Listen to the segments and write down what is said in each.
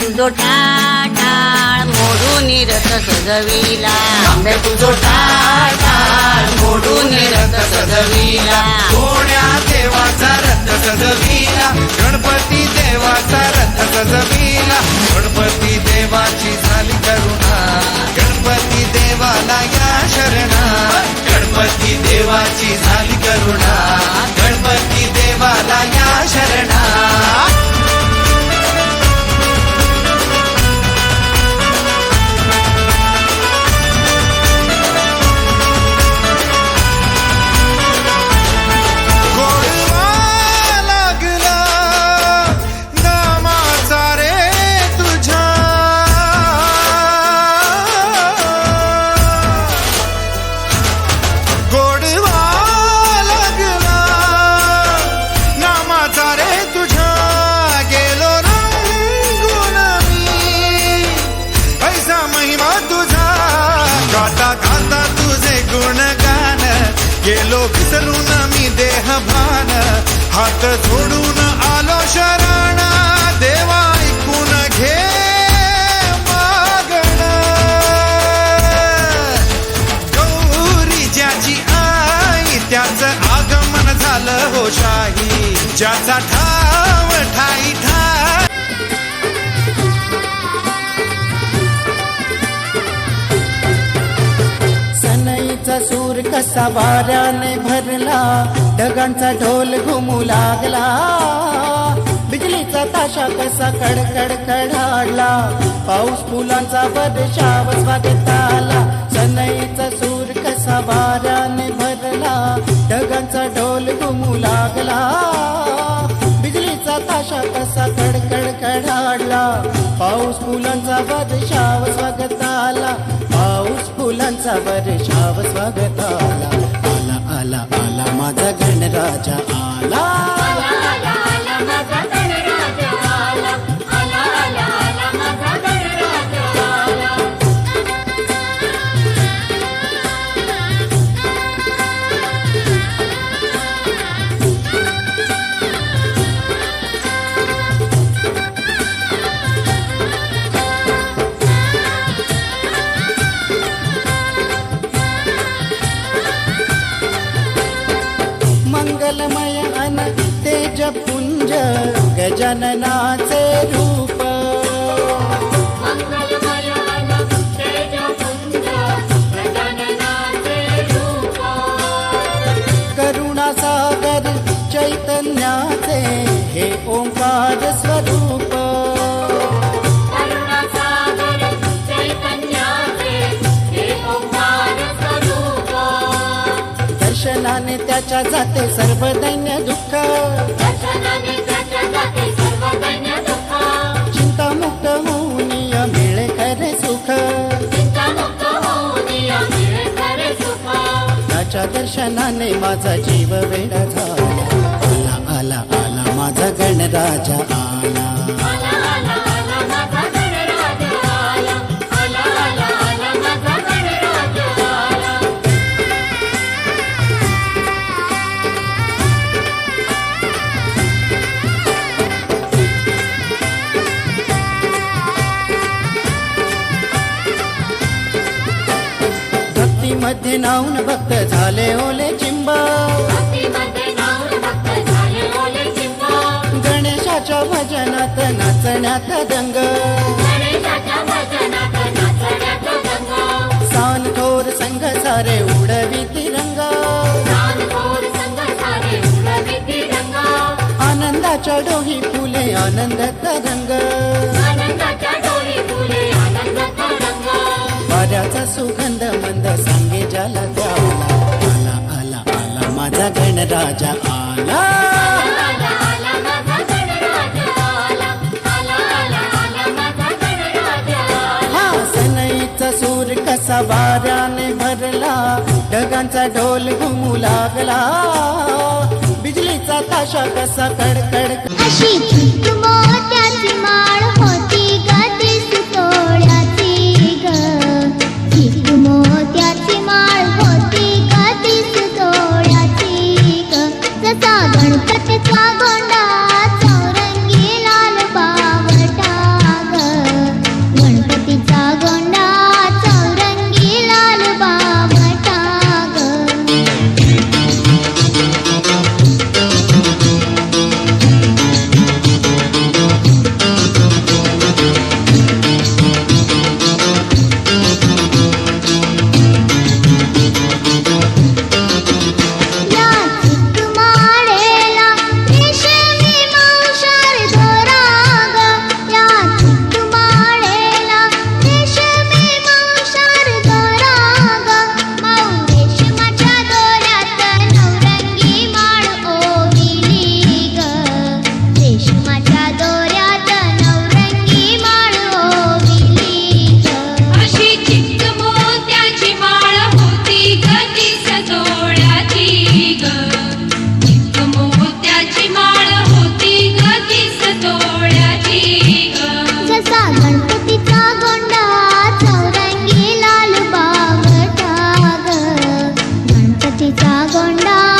तुझो टाळ मोडून रथ सजविला. आंबे तुझो टाळ मोडून रथ सजविला. कोण्या देवाचा रथ सजविला? गणपती देवाचा रथ सजविला. गणपती देवाची झाली करुणा. गणपती देवाला या शरणा. गणपती देवाची झाली करुणा. गणपती देवाला या शरणा. तुझा. गाता गाता तुझे गुणगान. गेलो विसरून मी देह भान. हात जोडून आलो शरण. देवा ऐकून घे मागण. गौरी ज्याची आई त्याच आगमन झालं हो शाही. ज्याचा ठाव ठाई ठाई कसा वाऱ्याने भरला ढगांचा ढोल घुमू लागला. बिजलीचा ताशा कसा कडकड कडाडला पाऊस फुलांचा बदशाव स्वागत आला. सनईचा सूर कसा वाऱ्याने भरला ढगांचा ढोल घुमू लागला. बिजलीचा ताशा कसा कडकड कडाडला पाऊस फुलांचा बदशाव स्वागत आला वर्षाव स्वागताला. आला आला आला माझा गणराजा. आला. गजाननाचे रूप. करुणासागर चैतन्याचे हे ओंकार स्वरूप. दर्शनाने त्याच्या जाते सर्व दैन्य तुझ्या दर्शनाने माझा जीव वेडा झाला. आला आला आला माझा गणराजा आला. भक्तीमध्ये नाऊन भक्त झाले ओले चिंबा. गणेशाच्या भजनात नाचण्यात दंग. सान थोर संघ सारे उडवी तिरंगा आनंदाच्या डोही फुले आनंद तरंग गणराजा आला. हा सनईचा सूर कसा वाऱ्याने भरला ढगांचा ढोल घुमू लागला. बिजलीचा ताशा कसा कडकड జాగొండా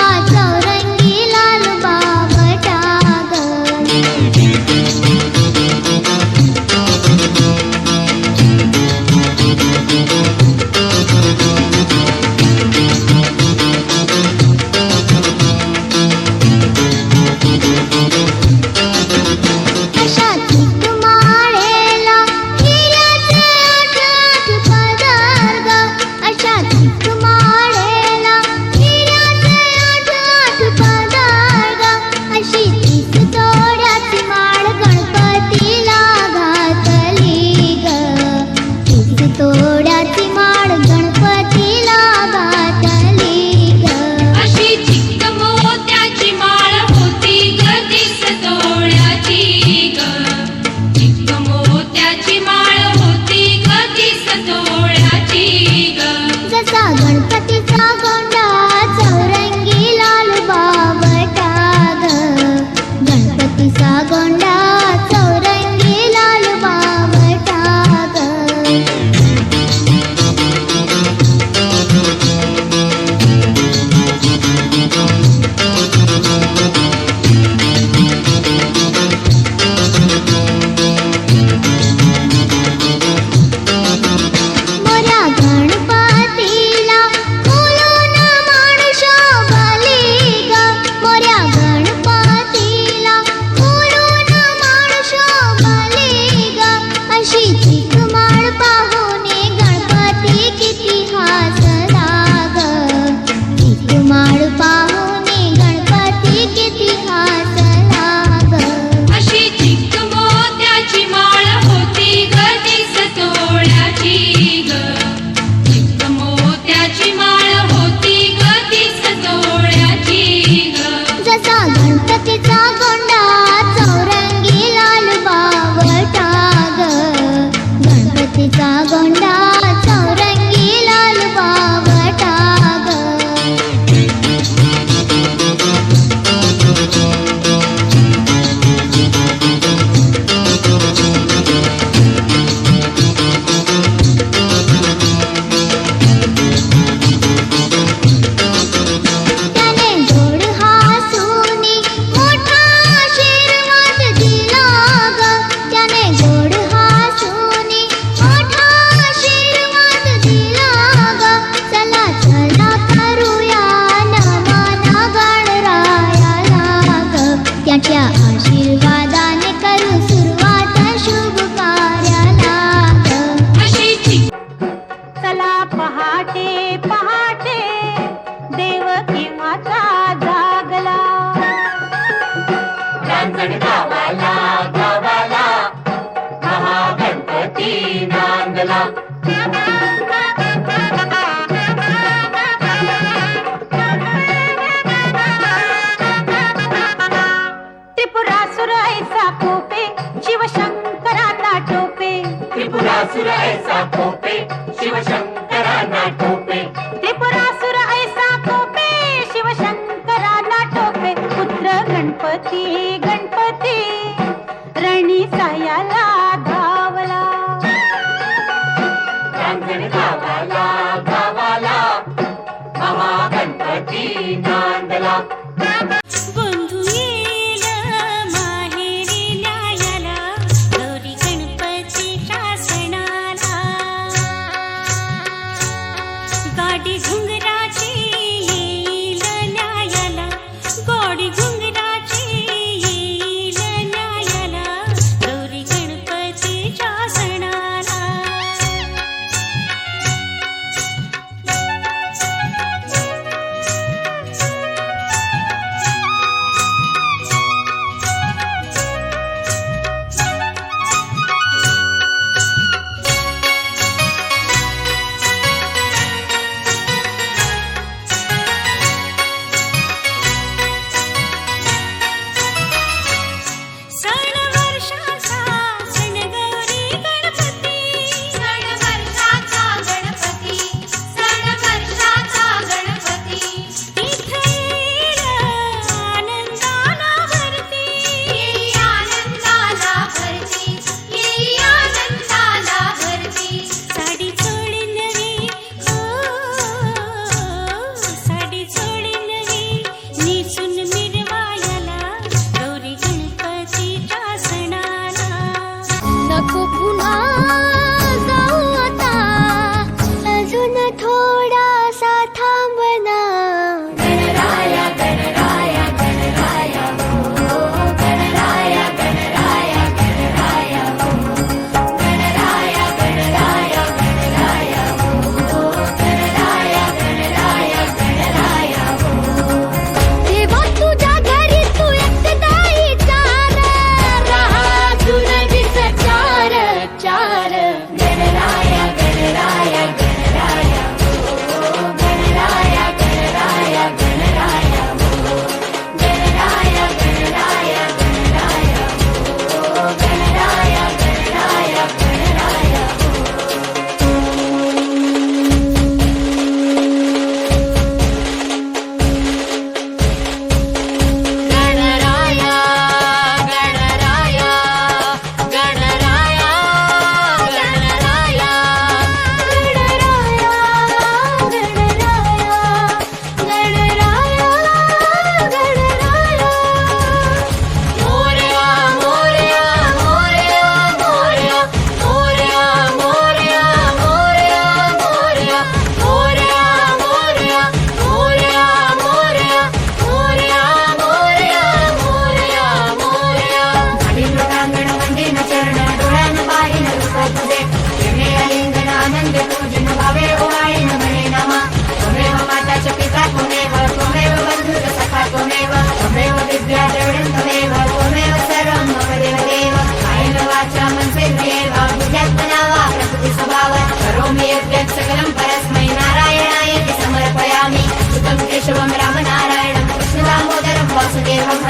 धवला धवला महागणपती नांदला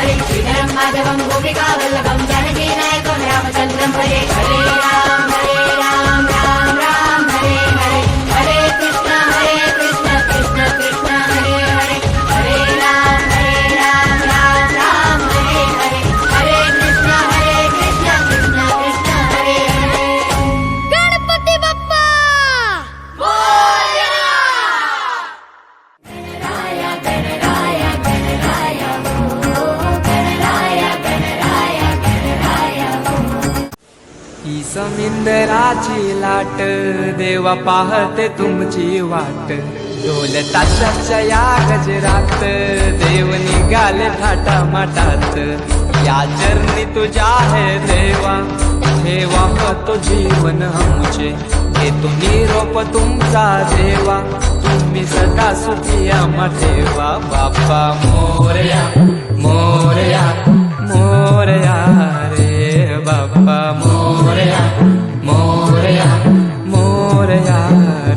హరే శ్రీధరం మాధవం గోపికా వల్లభం జానకీ నాయకం రామచంద్రం హరే హరే రామ హరే రామ देवा पाहते तुमची वाट. ढोल ताशाच्या या गजरात. देव निघाले थाटा माटात या चरणी तुझ्या आहे देवा. ठेवा तो जीवन आमचे. तुम्ही निरोप तुमचा देवा. तुम्ही सदा सुखी आम्हा ठेवा. बाप्पा मोरया मोरया मोरया रे बाप्पा मोरया मोरया. मोरया